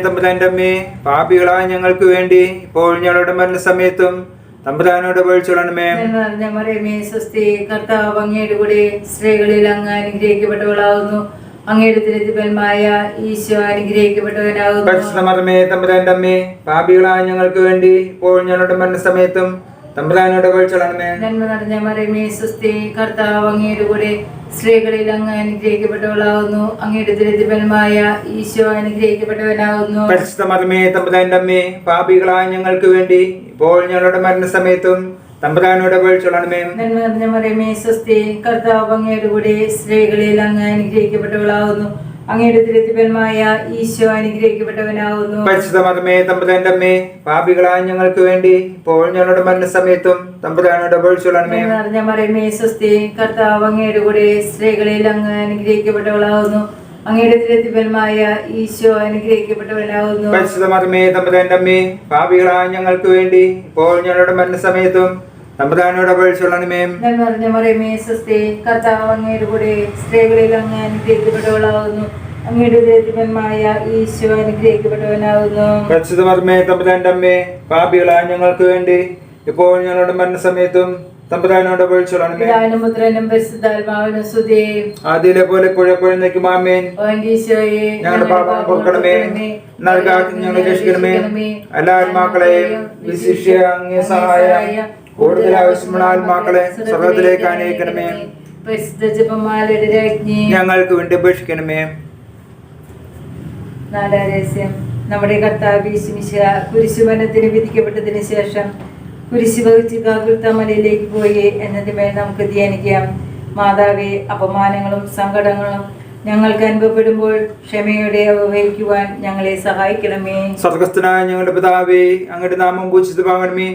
തമ്പുരാന്റെ അമ്മേ പാപികളായ ഞങ്ങൾക്ക് വേണ്ടി ഇപ്പോൾ ഞങ്ങളുടെ മരണസമയത്തും തമ്പുരാനോട് പോയി ചൊല്ലണമേ. നിറഞ്ഞ മറിയമേ സ്വസ്തി കർത്താവ് അങ്ങയുടെ കൂടെ സ്ത്രീകളിൽ അങ്ങ് അനുഗ്രഹിക്കപ്പെട്ടവളാകുന്നു അങ്ങയുടെ ഈശോ അനുഗ്രഹിക്കപ്പെട്ടവനാകുന്നു പരിശുദ്ധമേ തമ്പുരാന്റെ അമ്മേ പാപികളായ ഞങ്ങൾക്ക് വേണ്ടി ഇപ്പോൾ ഞങ്ങളുടെ മരണസമയത്തും തമ്പുരാനോട് പഴിച്ചോളണമേ നന്മ നിറഞ്ഞ മറിയമേ സ്വസ്തി കർത്താവ് അങ്ങയുടെ കൂടെ സ്ത്രീകളിൽ അങ്ങ് അനുഗ്രഹിക്കപ്പെട്ടവളാകുന്നു. അങ്ങയുടെ ദരിദ്രന്മായ ഈശോ അനുഗ്രഹിക്കപ്പെട്ടവനാകുന്നു. പരിശുദ്ധമേ തമ്പുരാന്റെ അമ്മേ പാപികളായ ഞങ്ങൾക്ക് വേണ്ടി ഇപ്പോൾ ഞങ്ങളുടെ മരണസമയത്തും തമ്പുരാനോട് പഴിച്ചോളണമേ നന്മ നിറഞ്ഞ മറിയമേ സ്വസ്തി കർത്താവ് അങ്ങയുടെ കൂടെ സ്ത്രീകളിൽ അങ്ങ് അനുഗ്രഹിക്കപ്പെട്ടവളാകുന്നു അങ്ങയുടെ ഈശോ അനുഗ്രഹിക്കപ്പെട്ടവനാകുന്നു പരിശുദ്ധമേ തമ്പുരാന്റെ അമ്മേ പാപികളായ ഞങ്ങൾക്ക് വേണ്ടി ഇപ്പോൾ ഞങ്ങളുടെ മരണസമയത്തും തമ്പുരാനോട് പഴിച്ചോളണമേ നന്മ നിറഞ്ഞ മറിയമേ സ്വസ്തി കർത്താവ് അങ്ങയുടെ കൂടെ സ്ത്രീകളിൽ അങ്ങ് അനുഗ്രഹിക്കപ്പെട്ടവളാകുന്നു അങ്ങയുടെ ഈശോ അനുഗ്രഹിക്കപ്പെട്ടവനാകുന്നു തമ്പുരാന്റെ അമ്മേ പാപികളായ ഞങ്ങൾക്ക് വേണ്ടി ഇപ്പോൾ ഞങ്ങളുടെ മരണസമയത്തും തമ്പുരാനോട് നന്മ നിറഞ്ഞ മറിയമേ സ്വസ്തി കർത്താവ് അങ്ങയുടെ കൂടെ സ്ത്രീകളിൽ അങ്ങ് അനുഗ്രഹിക്കപ്പെട്ടവളാകുന്നു അങ്ങയുടെ ദരിദ്രന്മായ ഈശോ അനുഗ്രഹിക്കപ്പെട്ടവനാകുന്നു പരിശുദ്ധമേ തമ്പുരാന്റെ അമ്മേ പാപികളായ ഞങ്ങൾക്ക് വേണ്ടി. ഇപ്പോൾ ഞങ്ങളുടെ മരണസമയത്തും തമ്പുരാനോട് പിതാവിനും പുത്രനും പരിശുദ്ധാത്മാവിനും സ്തുതി. ആദ്യയിലെ പോലെ ആമേൻ. ഞങ്ങളുടെ രക്ഷിക്കണമേ. എല്ലാ ആത്മാക്കളെയും വിശിഷ്യ അങ്ങേ സഹായം. കൂടുതൽ ആവശ്യമുള്ള ആത്മാക്കളെ സ്വർഗത്തിലേക്ക് അനയിക്കണമേ ഞങ്ങൾക്ക് വേണ്ടി അപേക്ഷിക്കണമേ നാലാം രഹസ്യം നമ്മുടെ കർത്താവ് ഈശുമിശ കുരിശുമരണത്തിന് വിധിക്കപ്പെട്ടതിന് ശേഷം കുരിശു വഹിച്ച് കാകുൽത്ത മലയിലേക്ക് പോയി എന്നതിന്മേൽ നമുക്ക് ധ്യാനിക്കാം. മാതാവെ അപമാനങ്ങളും സങ്കടങ്ങളും ഞങ്ങൾക്ക് അനുഭവപ്പെടുമ്പോൾ ക്ഷമയോടെ അവഹിക്കുവാൻ ഞങ്ങളെ സഹായിക്കണമേ. സ്വർഗസ്ഥനായ ഞങ്ങളുടെ പിതാവേ അങ്ങയുടെ നാമം പൂജിതമാകണമേ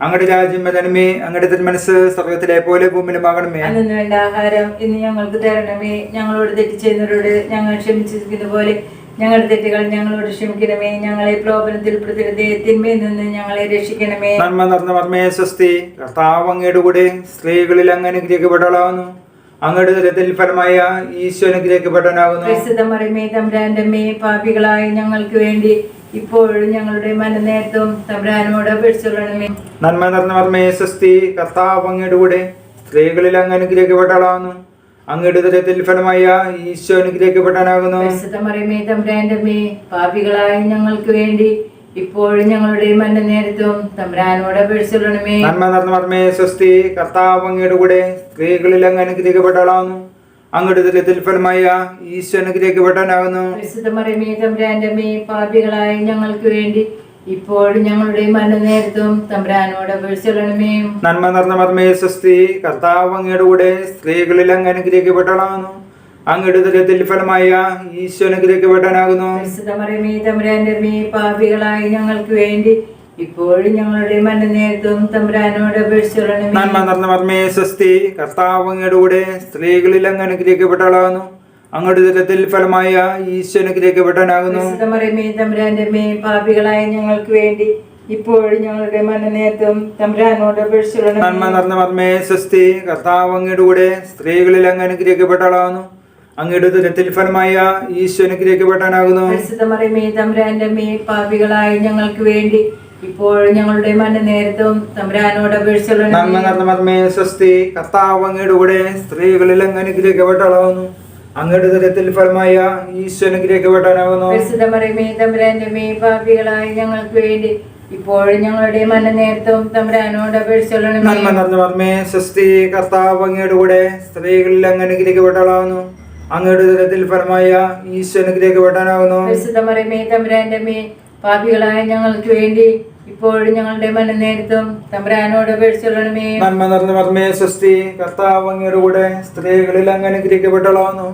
അങ്ങയുടെ രാജ്യം വരണമേ അങ്ങയുടെ തിരുമനസ് സ്വർഗത്തിലെ പോലെ ഭൂമിയിലുമാകണമേ. അന്നു വേണ്ട ആഹാരം ഇന്ന് ഞങ്ങൾക്ക് തരണമേ. ഞങ്ങളോട് തെറ്റ് ചെയ്യുന്നവരോട് ഞങ്ങൾ ക്ഷമിച്ചിരിക്കുന്ന പോലെ ഞങ്ങളുടെ തെറ്റുകൾ ഞങ്ങളോട് ക്ഷമിക്കണമേ. ഞങ്ങളെ പ്രലോഭനത്തിൽ പ്രതിരതേ തിന്മയിൽ നിന്ന് ഞങ്ങളെ രക്ഷിക്കണമേ. നന്മ നടന്ന മർമ്മേ സ്വസ്തി. കർത്താവ് അങ്ങയുടെ കൂടെ സ്ത്രീകളിൽ അങ്ങനെ ഗ്രഹപ്പെടാവുന്നു അങ്ങയുടെ ദുരത്തിൽ ഫലമായ ഈശോ അനുഗ്രഹിക്കപ്പെട്ടവനാകുന്നു. പ്രസിദ്ധ മറിമേ തമ്പുരാന്റെ മേ പാപികളായ ഞങ്ങൾക്ക് വേണ്ടി ഇപ്പോഴും ഞങ്ങളുടെ മനനേരത്തും തമ്പുരാനോട് അപേക്ഷിച്ചുകൊള്ളണമേ നന്മ നിറഞ്ഞ മർമ്മേ സ്വസ്തി കർത്താവ് അങ്ങയുടെ കൂടെ സ്ത്രീകളിൽ അങ്ങ് അനുഗ്രഹിക്കപ്പെട്ടവളാവുന്നു അങ്ങയുടെ ദുരത്തിൽ ഫലമായ ഈശോ അനുഗ്രഹിക്കപ്പെട്ടാനാകുന്നു. പരിശുദ്ധമറിയമേ തമ്പുരാന്റെ മേ പാപികളായ ഞങ്ങൾക്ക് വേണ്ടി ഇപ്പോഴും ഞങ്ങളുടെ മനനേരത്തും തമ്പുരാനോട് അപേക്ഷിച്ചുകൊള്ളണമേ നന്മ നിറഞ്ഞ മർമ്മേ സ്വസ്തി കർത്താവ് അങ്ങയുടെ കൂടെ സ്ത്രീകളിൽ അങ്ങ് അനുഗ്രഹിക്കപ്പെട്ടവളാവുന്നു അങ്ങയുടെ ദുരത്തിൽ ഫലമായ ഈശോ അനുഗ്രഹിക്കപ്പെട്ടവനാകുന്നു പരിശുദ്ധ മറിമേ പാപികളായ ഞങ്ങൾക്ക് വേണ്ടി ഇപ്പോഴും ഞങ്ങളുടെ മനനേരത്തും തമ്പുരാനോട് അപേക്ഷിച്ചുകൊള്ളണമേ നന്മ നിറഞ്ഞ മർമ്മേ സ്വസ്തി കർത്താവ് അങ്ങയുടെ കൂടെ സ്ത്രീകളിൽ അങ്ങ് ഫലമായ പാപികളായ ഞങ്ങൾക്ക് വേണ്ടി ഇപ്പോഴും ഞങ്ങളുടെ മനനേരത്തും തമ്പുരാനോട് അപേക്ഷിച്ചുകൊള്ളണമേ നന്മ നിറഞ്ഞ മർമ്മേ സ്വസ്തി കർത്താവ് അങ്ങയുടെ കൂടെ സ്ത്രീകളിൽ അങ്ങ് അനുഗ്രഹിക്കപ്പെട്ടവളാകുന്നു അങ്ങയുടെ ദുരത്തിൽ ഫലമായ ഈശോ അനുഗ്രഹിക്കപ്പെട്ടവനാകുന്നു. പരിശുദ്ധ തമ്പുരാന്റെ മേ പാപികളായ ഞങ്ങൾക്ക് വേണ്ടി ഇപ്പോഴും ഞങ്ങളുടെ മനനേരത്തും തമ്പുരാനോട് അപേക്ഷിച്ചുകൊള്ളണമേ നന്മ നിറഞ്ഞ മർമ്മേ സ്വസ്തി കർത്താവ് അങ്ങയുടെ കൂടെ സ്ത്രീകളിൽ അങ്ങ് അനുഗ്രഹിക്കപ്പെട്ടവളാകുന്നു അങ്ങയുടെ ദുരത്തിൽ ഫലമായ ഈശോ അനുഗ്രഹിക്കപ്പെട്ടവനാകുന്നു. പരിശുദ്ധ തമ്പുരാന്റെ മേ പാപികളായ ഞങ്ങൾക്ക് വേണ്ടി ഇപ്പോഴും ഞങ്ങളുടെ മനനേരത്തും തമ്പുരാനോട് നന്മ അപേക്ഷിച്ചുകൊള്ളണമേ നിറഞ്ഞ മർമ്മേ സ്വസ്തി കർത്താവ് അങ്ങയുടെ കൂടെ സ്ത്രീകളിൽ അങ്ങ് അങ്ങയുടെ ഫലമായ ഈശ്വരൻ തമ്പുരാന്റെ മേ പാപികളായ ഞങ്ങൾക്ക് വേണ്ടി ഇപ്പോഴും ഞങ്ങളുടെ തമ്പുരാനോട് സ്വസ്തി കർത്താവ് അങ്ങയുടെ കൂടെ സ്ത്രീകളിൽ അങ്ങ് അങ്ങയുടെ ഫലമായ ഈശ്വരൻ തമ്പുരാന്റെ മേ പാപികളായ ഞങ്ങൾക്ക് വേണ്ടി ഇപ്പോഴും ഞങ്ങളുടെ മനനേരത്തും തമ്പുരാനോട് അപേക്ഷിച്ചുകൊള്ളണമേ നന്മ നിറഞ്ഞ മർമ്മേ സൃഷ്ടി കർത്താവ് അങ്ങയുടെ കൂടെ സ്ത്രീകളിൽ അങ്ങ് അനുഗ്രഹിക്കപ്പെട്ടവളാകുന്നു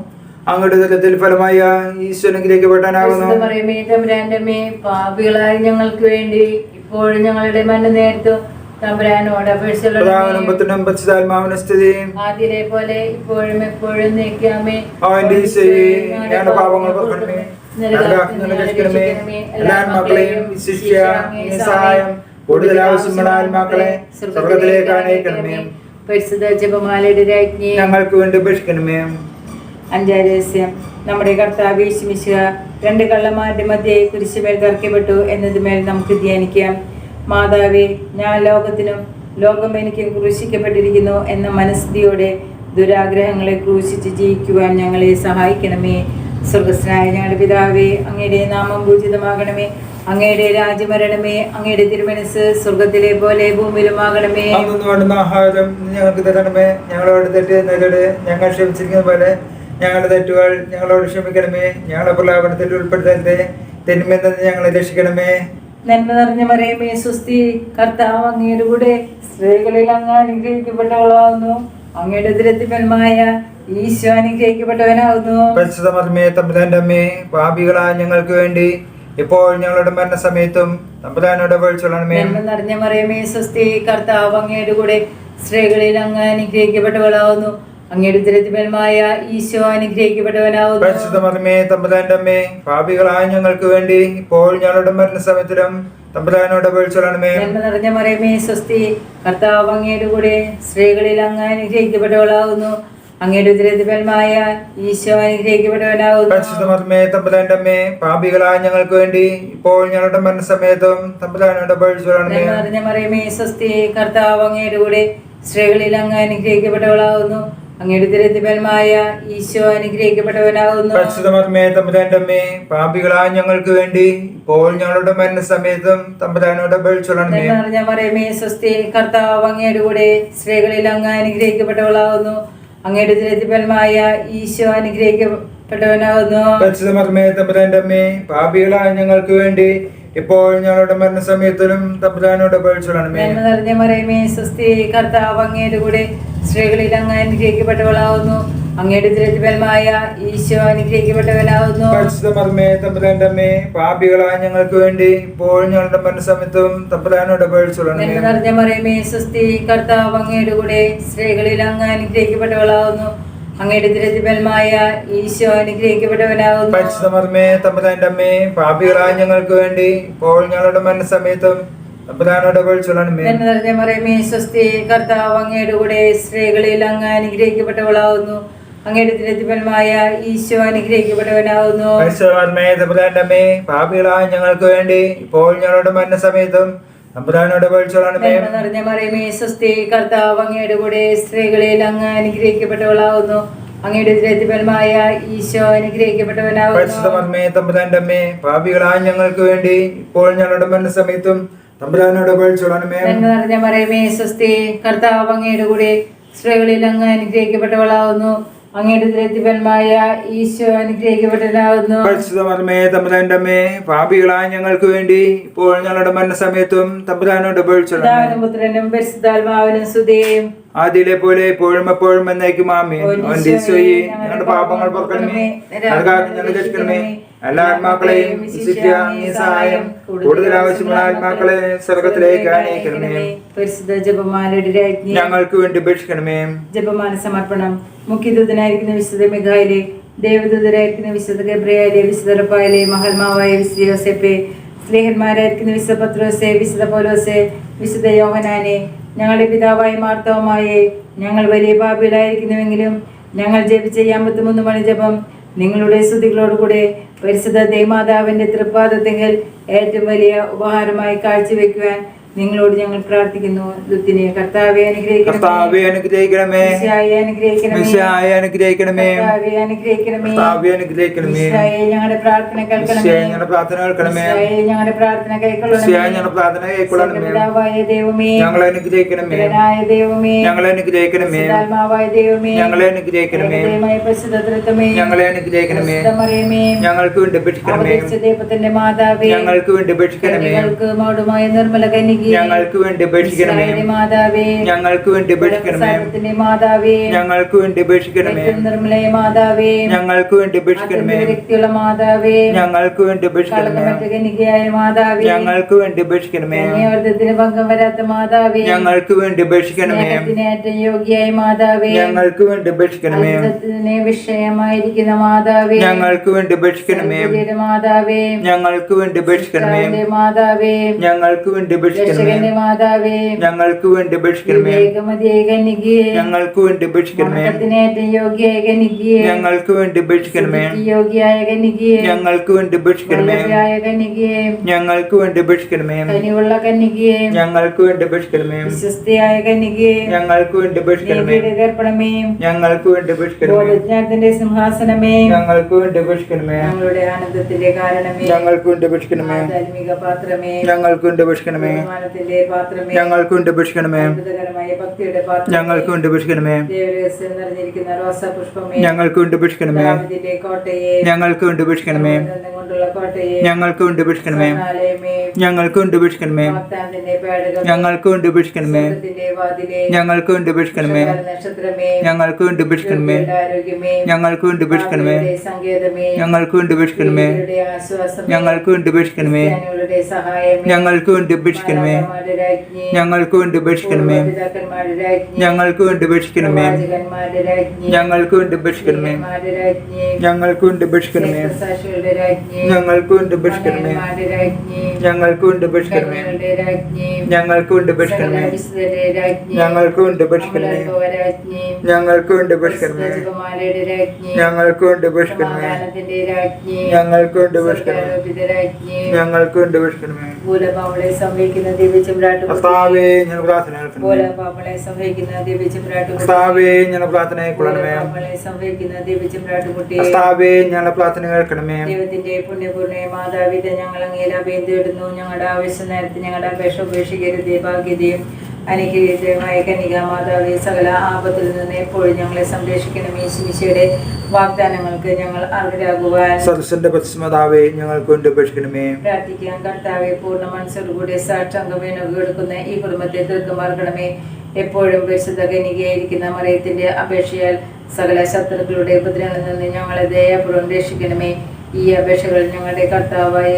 അങ്ങയുടെ ദുരത്തിൽ ഫലമായ ഈശോ അനുഗ്രഹിക്കപ്പെട്ടവനാകുന്നു പറയുമേ തമ്പുരാന്റെ മേ പാപികളായ ഞങ്ങൾക്ക് വേണ്ടി ഇപ്പോഴും ഞങ്ങളുടെ മനനേരത്തും തമ്പുരാനോട് ആദ്യരെ പോലെ ഇപ്പോഴും എപ്പോഴും നീക്കാമേ പാപങ്ങൾ എല്ലാ സഹായം കൂടുതൽ ആവശ്യമുള്ള ആത്മാക്കളെ സ്വർഗത്തിലേക്ക് അനയിക്കണമേ പരിശുദ്ധ ജപമാലയുടെ രാജ്ഞി ഞങ്ങൾക്ക് വേണ്ടി ഉപേക്ഷിക്കണമേ. അഞ്ചാം രഹസ്യം നമ്മുടെ കർത്താവ് രണ്ട് കള്ളന്മാരുടെ മധ്യേ കുരിശുമേൽ തർക്കപ്പെട്ടു എന്നതുമേൽ നമുക്ക് ധ്യാനിക്കാം. മാതാവേ ഞാൻ ലോകത്തിനും ലോകം എനിക്ക് ക്രൂശിക്കപ്പെട്ടിരിക്കുന്നു എന്ന മനസ്ഥിതിയോടെ ദുരാഗ്രഹങ്ങളെ ക്രൂശിച്ച് ജയിക്കുവാൻ ഞങ്ങളെ സഹായിക്കണമേ. സ്വർഗസ്നായ ഞങ്ങളുടെ പിതാവേ അങ്ങയുടെ നാമം പൂജിതമാകണമേ. അങ്ങയുടെ രാജ്യമരണമേ അങ്ങയുടെ തിരുമനസ് സ്വർഗത്തിലെ പോലെ ഭൂമിയിലുമാകണമേ. വേണ്ടുന്ന ആഹാരം ഞങ്ങൾക്ക് തരണമേ. ഞങ്ങളോട് തെറ്റ് നേരിട് ഞങ്ങൾ ക്ഷമിച്ചിരിക്കുന്ന പോലെ ഞങ്ങളുടെ തെറ്റുകൾ ഞങ്ങളോട് ക്ഷമിക്കണമേ. ഞങ്ങളെ പ്രലാപനത്തിൽ ഉൾപ്പെടുത്തരുതേ. തിന്മയിൽ നിന്ന് ഞങ്ങളെ രക്ഷിക്കണമേ. നന്മ നിറഞ്ഞ മറിയമേ സുസ്തി കർത്താവ് അങ്ങയുടെ കൂടെ സ്ത്രീകളിൽ അങ്ങ് അനുഗ്രഹിക്കപ്പെട്ടവളാകുന്നു. അങ്ങയുടെ ദുരത്തിഫലമായ ഈശോ തമ്പുരാന്റെ അമ്മേ പാപികളായ ഞങ്ങൾക്ക് വേണ്ടി ഇപ്പോൾ ഞങ്ങളുടെ മരണസമയത്തും തമ്പുരാനോട് അപേക്ഷിച്ചോളണമേ നന്മ നിറഞ്ഞ മറിയമേ സുസ്തി കർത്താവ് അങ്ങയുടെ കൂടെ സ്ത്രീകളിൽ അങ്ങ് അനുഗ്രഹിക്കപ്പെട്ടവളാവുന്നു. അങ്ങയുടെ ദുരത്തിഫലമായ ഈശോ അനുഗ്രഹിക്കപ്പെട്ടവനാവുന്നു. പരിശുദ്ധ മർമ്മേ തമ്പുരാന്റെ അമ്മേ പാപികളായ ഞങ്ങൾക്ക് വേണ്ടി ഇപ്പോൾ ഞങ്ങളുടെ മരണസമയത്തിലും തമ്പുരാനോട് നന്മ നിറഞ്ഞ മറിയമേ സ്വസ്തി കർത്താവ് അങ്ങയുടെ കൂടെ സ്ത്രീകളിൽ അങ്ങ് അനുഗ്രഹിക്കപ്പെട്ടവളാവുന്നു. അങ്ങയുടെ ഈശോ പാപികളായ ഞങ്ങൾക്ക് വേണ്ടി ഇപ്പോൾ ഞങ്ങളുടെ മനസ്സമേതം തമ്പുരാനോട് അപേക്ഷിച്ചോളണമേ നന്മ നിറഞ്ഞ മറിയമേ സ്വസ്തി കർത്താവ് അങ്ങയുടെ കൂടെ സ്ത്രീകളിൽ അങ്ങ് അനുഗ്രഹിക്കപ്പെട്ടവളാകുന്നു അങ്ങയുടെ ദുരതിഫലമായ ഈശോ അനുഗ്രഹിക്കപ്പെട്ടവനാകുന്നു പാപികളായ ഞങ്ങൾക്ക് വേണ്ടി ഇപ്പോൾ ഞങ്ങളുടെ മരണസമയത്തും തമ്പുരാനോട് മറിയമേ സ്വസ്തി കർത്താവ് അങ്ങയുടെ കൂടെ സ്ത്രീകളിൽ അങ്ങ് അനുഗ്രഹിക്കപ്പെട്ടവളാവുന്നു. അങ്ങയുടെ ദുരതിഫലമായ ഈശോ അനുഗ്രഹിക്കപ്പെട്ടവനാകുന്നു പാപികളായ ഞങ്ങൾക്ക് വേണ്ടി ഇപ്പോൾ ഞങ്ങളുടെ മരണസമയത്തിലും തമ്പുരാനോട് നിറഞ്ഞ മറിയമേ സ്വസ്തി കർത്താവ് അങ്ങയുടെ കൂടെ സ്ത്രീകളിൽ അങ്ങ് അനുഗ്രഹിക്കപ്പെട്ടവളാവുന്നു അങ്ങയുടെ ഈശോ തമ്പുരാന്റെ അമ്മേ പാപികളായ ഞങ്ങൾക്ക് വേണ്ടി ഇപ്പോൾ ഞങ്ങളുടെ മനസ്സമിത്വം തമ്പുരാനോട് നിറഞ്ഞ മറിയമേ സ്വസ്തി കർത്താവ് അങ്ങയുടെ കൂടെ സ്ത്രീകളിൽ അങ്ങ് അനുഗ്രഹിക്കപ്പെട്ടവളാകുന്നു അങ്ങയുടെ ഈശോ അനുഗ്രഹിക്കപ്പെട്ടവനാകുന്നു പരിശുദ്ധമർമ്മേ തമ്പുരാന്റെ അമ്മേ പാപികളായ ഞങ്ങൾക്ക് വേണ്ടി ഇപ്പോൾ ഞങ്ങളുടെ മനസ്സമയത്തും നിറഞ്ഞ മറിയമേ സ്വസ്തി കർത്താവ് അങ്ങയുടെ കൂടെ സ്ത്രീകളിൽ അങ്ങ് അനുഗ്രഹിക്കപ്പെട്ടവളാകുന്നു അങ്ങയുടെ തിരതിഫലമായ ഈശോ അനുഗ്രഹിക്കപ്പെട്ടവനാകുന്നു. അമ്മേ പാപികളായ ഞങ്ങൾക്ക് വേണ്ടി ഇപ്പോൾ ഞങ്ങളുടെ മരണസമയത്തും നിറഞ്ഞ മറിയമേ സ്വസ്തി കർത്താവ് അങ്ങയുടെ കൂടെ സ്ത്രീകളിൽ അങ്ങ് അനുഗ്രഹിക്കപ്പെട്ടവളാകുന്നു. അങ്ങയുടെ തിരതിഫലമായ ഈശോ അനുഗ്രഹിക്കപ്പെട്ടവനാകുന്നു. പാപികളായ ഞങ്ങൾക്ക് വേണ്ടി ഇപ്പോൾ ഞങ്ങളുടെ മരണസമയത്തും തമ്പുരാനോട് നിറഞ്ഞ മറിയമേ സ്വസ്തി കർത്താവ് അങ്ങയുടെ കൂടെ സ്ത്രീകളിൽ അങ്ങ് അനുഗ്രഹിക്കപ്പെട്ടവളാകുന്നു. അങ്ങയുടെ ഈശോ തമ്പുരാന്റെ അമ്മേ പാപികളായ ഞങ്ങൾക്ക് വേണ്ടി ഇപ്പോൾ ഞങ്ങളുടെ മരണസമയത്തും തമ്പുരാനോട് പുത്രനും പരിശുദ്ധാത്മാവിനും ആദ്യയിലെ പോലെ എപ്പോഴും എപ്പോഴും എന്നേക്കും ആമേ അവന്റെ ഞങ്ങളുടെ പാപങ്ങൾ പുറക്കണമേ. ഞങ്ങൾ രക്ഷിക്കണമേ. എല്ലാ ആത്മാക്കളെയും സഹായം. കൂടുതൽ ആവശ്യമുള്ള ആത്മാക്കളെ സ്വർഗത്തിലേക്ക് അനയിക്കണമേ പരിശുദ്ധ ജപമാലയുടെ രാജ്ഞി. ഞങ്ങൾക്ക് വേണ്ടി ഉപേക്ഷിക്കണമേ. ജപമാല സമർപ്പണം. മുഖ്യദൂതനായിരിക്കുന്ന വിശുദ്ധ മിഖായിലെ ദേവദൂതരായിരിക്കുന്ന വിശുദ്ധ ഗബ്രയാലെ വിശുദ്ധ റപ്പായാലെ മഹൽമാവായ വിശുദ്ധ യോസെപ്പെ സ്നേഹന്മാരായിരിക്കുന്ന വിശുദ്ധ പത്രോസെ വിശുദ്ധ പൗലോസെ വിശുദ്ധ യോഹനാനെ ഞങ്ങളുടെ പിതാവായ മാർത്തവമായെ ഞങ്ങൾ വലിയ പാപികളായിരിക്കുന്നുവെങ്കിലും ഞങ്ങൾ ജപിച്ച യാമ്പത്തിമൂന്ന് മണി ജപം നിങ്ങളുടെ സ്തുതികളോടുകൂടെ പരിശുദ്ധ ദേമാതാവിന്റെ തൃപ്പാദത്തെങ്കിൽ ഏറ്റവും വലിയ ഉപഹാരമായി കാഴ്ചവെക്കുവാൻ നിങ്ങളോട് ഞങ്ങൾ പ്രാർത്ഥിക്കുന്നു. ദുത്തിനെ കർത്താവെ കർത്താവെ അനുഗ്രഹിക്കണമേ. മിശിഹായെ അനുഗ്രഹിക്കണമേ. കർത്താവെ അനുഗ്രഹിക്കണമേ. ഞങ്ങളുടെ പ്രാർത്ഥന കേൾക്കണമേ. ഞങ്ങളുടെ പ്രാർത്ഥന കേൾക്കണമേ. ഞങ്ങളുടെ പ്രാർത്ഥന കേൾക്കണമേ പിതാവായ ദൈവമേ. ഞങ്ങളെ അനുഗ്രഹിക്കണമേ. ദൈവമേ. ഞങ്ങളെ അനുഗ്രഹിക്കണമേ. ദൈവമേ. ഞങ്ങളെ അനുഗ്രഹിക്കണമേ. ഞങ്ങളെ അനുഗ്രഹിക്കണമേ. ഞങ്ങൾക്ക് വേണ്ടി അപേക്ഷിക്കണമേ. ദൈവത്തിന്റെ മാതാവേ. ഞങ്ങൾക്ക് വേണ്ടി അപേക്ഷിക്കണമേ. ഞങ്ങൾക്ക് മൗഢമായ നിർമ്മല കന്യകേ ഞങ്ങൾക്ക് വേണ്ടി അപേക്ഷിക്കണമേ മാതാവേ ഞങ്ങൾക്ക് വേണ്ടി അപേക്ഷിക്കണമേ മാതാവേ ഞങ്ങൾക്ക് വേണ്ടി അപേക്ഷിക്കണമേ നിർമ്മലയ മാതാവേ ഞങ്ങൾക്ക് വേണ്ടി അപേക്ഷിക്കണമേ വ്യക്തിയുള്ള മാതാവേ ഞങ്ങൾക്ക് വേണ്ടി അപേക്ഷിക്കണമേ കളങ്കമറ്റ മാതാവേ ഞങ്ങൾക്ക് വേണ്ടി അപേക്ഷിക്കണമേ അർദ്ധത്തിന് ഭംഗം വരാത്ത മാതാവേ ഞങ്ങൾക്ക് വേണ്ടി അപേക്ഷിക്കണമേ സ്നേഹത്തിന് ഏറ്റവും യോഗ്യയായ മാതാവേ ഞങ്ങൾക്ക് വേണ്ടി അപേക്ഷിക്കണമേ വിഷയമായിരിക്കുന്ന മാതാവേ ഞങ്ങൾക്ക് വേണ്ടി അപേക്ഷിക്കണമേ മാതാവേ ഞങ്ങൾക്ക് വേണ്ടി അപേക്ഷിക്കണമേ മാതാവേ ഞങ്ങൾക്ക് വേണ്ടി അപേക്ഷിക്കണമേ രക്ഷകന്റെ മാതാവേ ഞങ്ങൾക്ക് വേണ്ടി അപേക്ഷിക്കണമേ വിവേകമതിയായ ഞങ്ങൾക്ക് വേണ്ടി അപേക്ഷിക്കണമേ ഏറ്റവും ഞങ്ങൾക്ക് വേണ്ടി അപേക്ഷിക്കണമേ സ്തുതിക്ക് ഞങ്ങൾക്ക് വേണ്ടി അപേക്ഷിക്കണമേ വല്ലഭയായ ഞങ്ങൾക്ക് വേണ്ടി അപേക്ഷിക്കണമേ കനിവുള്ള കന്യകയെ ഞങ്ങൾക്ക് വേണ്ടി അപേക്ഷിക്കണമേ വിശ്വസ്തയായ കന്യകയെ ഞങ്ങൾക്ക് വേണ്ടി അപേക്ഷിക്കണമേ നീതിയുടെ ഞങ്ങൾക്ക് വേണ്ടി അപേക്ഷിക്കണമേ ബോധജ്ഞാനത്തിന്റെ സിംഹാസനമേ ഞങ്ങൾക്ക് വേണ്ടി അപേക്ഷിക്കണമേ ഞങ്ങളുടെ ആനന്ദത്തിന്റെ കാരണമേ ഞങ്ങൾക്ക് വേണ്ടി അപേക്ഷിക്കണമേ ധാർമ്മിക പാത്രമേ ഞങ്ങൾക്ക് വേണ്ടി അപേക്ഷിക്കണമേ ബഹുമാനത്തിന്റെ പാത്രമേ ഞങ്ങൾക്ക് അപേക്ഷിക്കണമേ ഭക്തിയുടെ പാത്രം ഞങ്ങൾക്ക് അപേക്ഷിക്കണമേ ദേവരഹസ്യം നിറഞ്ഞിരിക്കുന്ന റോസാ പുഷ്പമേ ഞങ്ങൾക്ക് അപേക്ഷിക്കണമേ കോട്ടയെ ഞങ്ങൾക്ക് അപേക്ഷിക്കണമേ ഞങ്ങൾക്ക് വേണ്ടി അപേക്ഷിക്കണമേ സ്വർണാലയമേ ഞങ്ങൾക്ക് വാഗ്ദാനത്തിന്റെ പേടകം ഞങ്ങൾക്ക് സ്വർഗത്തിന്റെ വാതിലെ ഞങ്ങൾക്ക് ശുഭകര നക്ഷത്രമേ ഞങ്ങൾക്ക് രോഗിയുടെ ആരോഗ്യമേ ഞങ്ങൾക്ക് വേണ്ടി അപേക്ഷിക്കണമേ ഞങ്ങൾക്ക് വേണ്ടി അപേക്ഷിക്കണമേ ഞങ്ങൾക്ക് വേണ്ടി അപേക്ഷിക്കണമേ ഞങ്ങൾക്ക് വേണ്ടി അപേക്ഷിക്കണമേ ഞങ്ങൾക്ക് വേണ്ടി അപേക്ഷിക്കണമേ ഞങ്ങൾക്ക് വേണ്ടി അപേക്ഷിക്കണമേ ഞങ്ങൾക്ക് വേണ്ടി അപേക്ഷിക്കണമേ ഞങ്ങൾക്ക് രാജ്ഞി ഞങ്ങൾക്ക് വേണ്ടി രാജ്ഞി ഞങ്ങൾക്ക് വേണ്ടി ഉപേക്ഷിക്കണമേ ഞങ്ങൾക്ക് വേണ്ടി രാജ്ഞി ഞങ്ങൾക്ക് വേണ്ടി രാജ്ഞി ഞങ്ങൾക്ക് വേണ്ടി രാജ്ഞി ഞങ്ങൾക്ക് വേണ്ടി രാജ്ഞി ഞങ്ങൾക്ക് വേണ്ടി രാജ്ഞി ഞങ്ങൾക്ക് വേണ്ടി ഭൂലപാവളെ കർത്താവേ ഞാൻ പ്രാർത്ഥന കേൾക്കണമേ കർത്താവേ ഞാൻ പ്രാർത്ഥന കർത്താവേ പ്രാർത്ഥന ദൈവത്തിന്റെ പുണ്യപൂർണ മാതാവിത ഞങ്ങൾ അങ്ങേല അഭ്യന്തരിടുന്നു ഞങ്ങളുടെ ആവശ്യ നേരത്തെ ഞങ്ങളുടെ അപേക്ഷ ഉപേക്ഷിക്കരുതേ ഭാഗ്യതയും അനുഗ്രഹീതമായ കന്യക മാതാവി സകല ആപത്തിൽ നിന്ന് എപ്പോഴും ഞങ്ങളെ സംരക്ഷിക്കണം. ശിമിശയുടെ വാഗ്ദാനങ്ങൾക്ക് ഞങ്ങൾ അർഹരാകുവാൻ സദസ്സിന്റെ പശ്ചിമതാവേ ഞങ്ങൾക്ക് വേണ്ടി കർത്താവെ പൂർണ മനസ്സോടുകൂടി എടുക്കുന്ന ഈ കുടുംബത്തെ തീർക്കുമാർക്കണമേ എപ്പോഴും പരിശുദ്ധ കനികയായിരിക്കുന്ന മറിയത്തിന്റെ അപേക്ഷയാൽ സകല ശത്രുക്കളുടെ ഉപദ്രവങ്ങളിൽ നിന്ന് ഞങ്ങളെ ദയാപൂർവം രക്ഷിക്കണമേ. ഈ അപേക്ഷകൾ ഞങ്ങളുടെ കർത്താവായ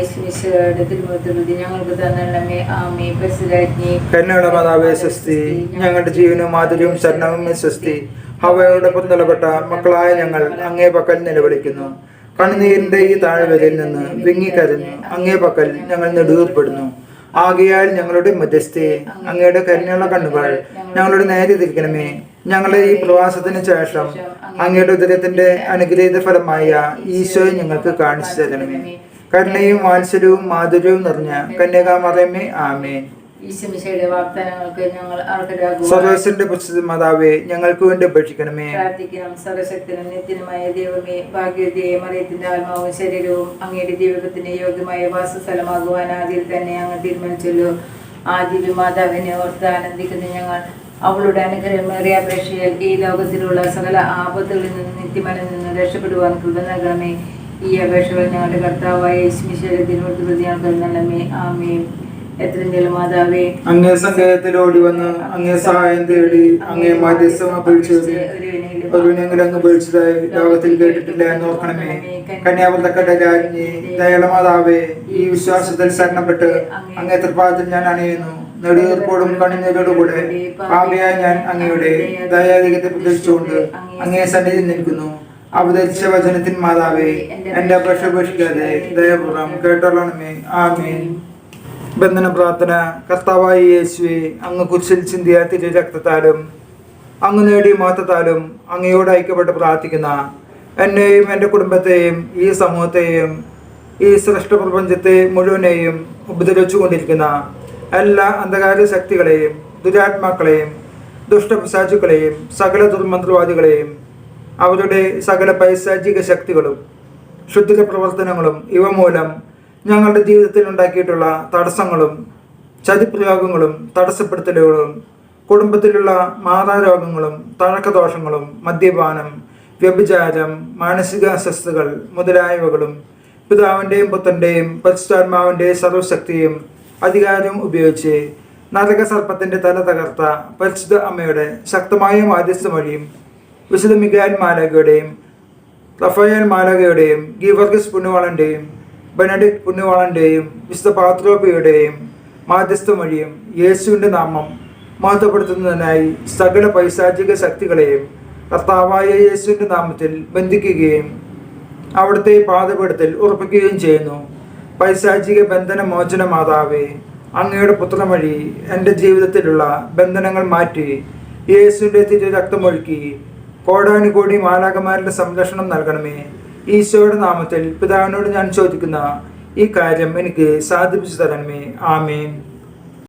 ഞങ്ങൾക്ക് തന്നണമേ. ഞങ്ങളുടെ ജീവനും മാധുര്യവും ശരണവും സ്വസ്തി. നിലപെട്ട മക്കളായ ഞങ്ങൾ അങ്ങേ പക്കൽ നിലവിളിക്കുന്നു. കണ്ണുനീരിന്റെ ഈ താഴ്വരയിൽ നിന്ന് വിങ്ങിക്കരഞ്ഞു അങ്ങേ പക്കൽ ഞങ്ങൾ നെടുവേർപ്പെടുന്നു. ആകയാൽ ഞങ്ങളുടെ മധ്യസ്ഥയെ അങ്ങയുടെ കരുണയുള്ള കണ്ണുകൾ ഞങ്ങളുടെ നേരെ തിരിക്കണമേ. ഞങ്ങളുടെ ഈ പ്രവാസത്തിന് ശേഷം അങ്ങയുടെ ഉദരത്തിന്റെ അനുഗ്രഹീത ഫലമായ ഈശോയെ ഞങ്ങൾക്ക് കാണിച്ചു തരണമേ. കരുണയും വാത്സര്യവും മാധുര്യവും നിറഞ്ഞ കന്യകാമറയമേ ആമേൻ. സർവേശ്വരന്റെ പുസ്തക മാതാവേ ഞങ്ങൾക്ക് വേണ്ടി അപേക്ഷിക്കണമേ. പ്രാർത്ഥിക്കണം. സർവശക്തനും നിത്യനുമായ ദൈവമേ ഭാഗ്യവതിയെ മറിയത്തിന്റെ ആത്മാവും ശരീരവും അങ്ങയുടെ ദൈവത്തിന്റെ യോഗ്യമായ വാസസ്ഥലമാകുവാൻ ആദ്യം തന്നെ അങ്ങ് തീരുമാനിച്ചല്ലോ ആദ്യ മാതാവിനെ ഓർത്ത് ആനന്ദിക്കുന്ന ഞങ്ങൾ അവളുടെ അനുഗ്രഹമേറിയ അപേക്ഷയിൽ ഈ ലോകത്തിലുള്ള സകല ആപത്തുകളിൽ നിന്ന് നിത്യമനിൽ നിന്ന് രക്ഷപ്പെടുവാൻ കൃപ നൽകണമേ. ഈ അപേക്ഷകൾ ഞങ്ങളുടെ കർത്താവായ യേശുമിശയുടെ തിരുവനന്തപുരത്ത് പ്രതി ഞങ്ങൾക്ക് നൽകണമേ ആമേ മാതാവേ അങ്ങേ അങ്ങേ സഹായം തേടി അങ്ങേ ലോകത്തിൽ കേട്ടിട്ടില്ല എന്ന് ഓർക്കണമേ. കന്യാവൃത്തക്കട്ട രാജ്ഞി ദയാളമാതാവേ ഈ വിശ്വാസത്തിൽ ശരണപ്പെട്ട് അങ്ങേ തൃപ്പാദത്തിൽ ഞാൻ അണിയുന്നു. നെടുവീർപ്പോടും കണിഞ്ഞതോടുകൂടെ പാപിയായ ഞാൻ അങ്ങയുടെ ദയാധികത്തെ പ്രതീക്ഷിച്ചുകൊണ്ട് അങ്ങേ സന്നിധി നിൽക്കുന്നു. അവതരിച്ച വചനത്തിൻ മാതാവേ എന്റെ അപേക്ഷ ഉപേക്ഷിക്കാതെ ദയപൂർവം കേട്ടോളണമേ ആമേൻ. ബന്ധന പ്രാർത്ഥന കർത്താവായ യേശുവെ അങ്ങ് കുരിശിൽ ചിന്തിയ തിരു രക്തത്താലും അങ്ങ് നേടിയ മഹത്വത്താലും അങ്ങയോട് ഐക്യപ്പെട്ട് പ്രാർത്ഥിക്കുന്ന എന്നെയും എന്റെ കുടുംബത്തെയും ഈ സമൂഹത്തെയും ഈ സൃഷ്ടപ്രപഞ്ചത്തെ മുഴുവനെയും ഉപദ്രവിച്ചുകൊണ്ടിരിക്കുന്ന എല്ലാ അന്ധകാര ശക്തികളെയും ദുരാത്മാക്കളെയും ദുഷ്ടപിശാചുക്കളെയും സകല ദുർമന്ത്രവാദികളെയും അവരുടെ സകല പൈശാചിക ശക്തികളും ശുദ്ധിക പ്രവർത്തനങ്ങളും ഇവ മൂലം ഞങ്ങളുടെ ജീവിതത്തിൽ ഉണ്ടാക്കിയിട്ടുള്ള തടസ്സങ്ങളും ചതിപ്രയോഗങ്ങളും തടസ്സപ്പെടുത്തലുകളും കുടുംബത്തിലുള്ള മാതാരോഗങ്ങളും തഴക്കദോഷങ്ങളും മദ്യപാനം വ്യഭിചാരം മാനസിക അസ്വസ്ഥതകൾ മുതലായവകളും പിതാവിന്റെയും പുത്രന്റെയും പരിശുദ്ധാത്മാവിന്റെ സർവശക്തിയും അധികാരവും ഉപയോഗിച്ച് നരക സർപ്പത്തിന്റെ തല തകർത്ത പരിശുദ്ധ അമ്മയുടെ ശക്തമായ മാധ്യസ്ഥ വഴിയും വിശുദ്ധ മികാൻ മാലകയുടെയും റഫയൽ മാലകയുടെയും ഗീവർഗസ് പുണ്യവാളന്റെയും ബെനഡിക്ട് പുണ്യവാളന്റെയും വിശുദ്ധ പാത്രോപ്പയുടെയും മാധ്യസ്ഥം വഴിയും യേശുവിന്റെ നാമം മഹത്വപ്പെടുത്തുന്നതിനായി സകല പൈശാചിക ശക്തികളെയും കർത്താവായ യേശുവിന്റെ നാമത്തിൽ ബന്ധിക്കുകയും അവിടുത്തെ പാതപീഠത്തിൽ ഉറപ്പിക്കുകയും ചെയ്യുന്നു. പൈശാചിക ബന്ധന മോചന മാതാവേ അങ്ങയുടെ പുത്രൻ വഴി എന്റെ ജീവിതത്തിലുള്ള ബന്ധനങ്ങൾ മാറ്റി യേശുവിന്റെ തിരു രക്തമൊഴുക്കി കോടാനുകോടി മാലാകമാരുടെ സംരക്ഷണം നൽകണമേ. ഈശോയുടെ നാമത്തിൽ പിതാവിനോട് ഞാൻ ചോദിക്കുന്ന ഈ കാര്യം എനിക്ക് സാധിപ്പിച്ചു തരണമേ. ആമേൻ.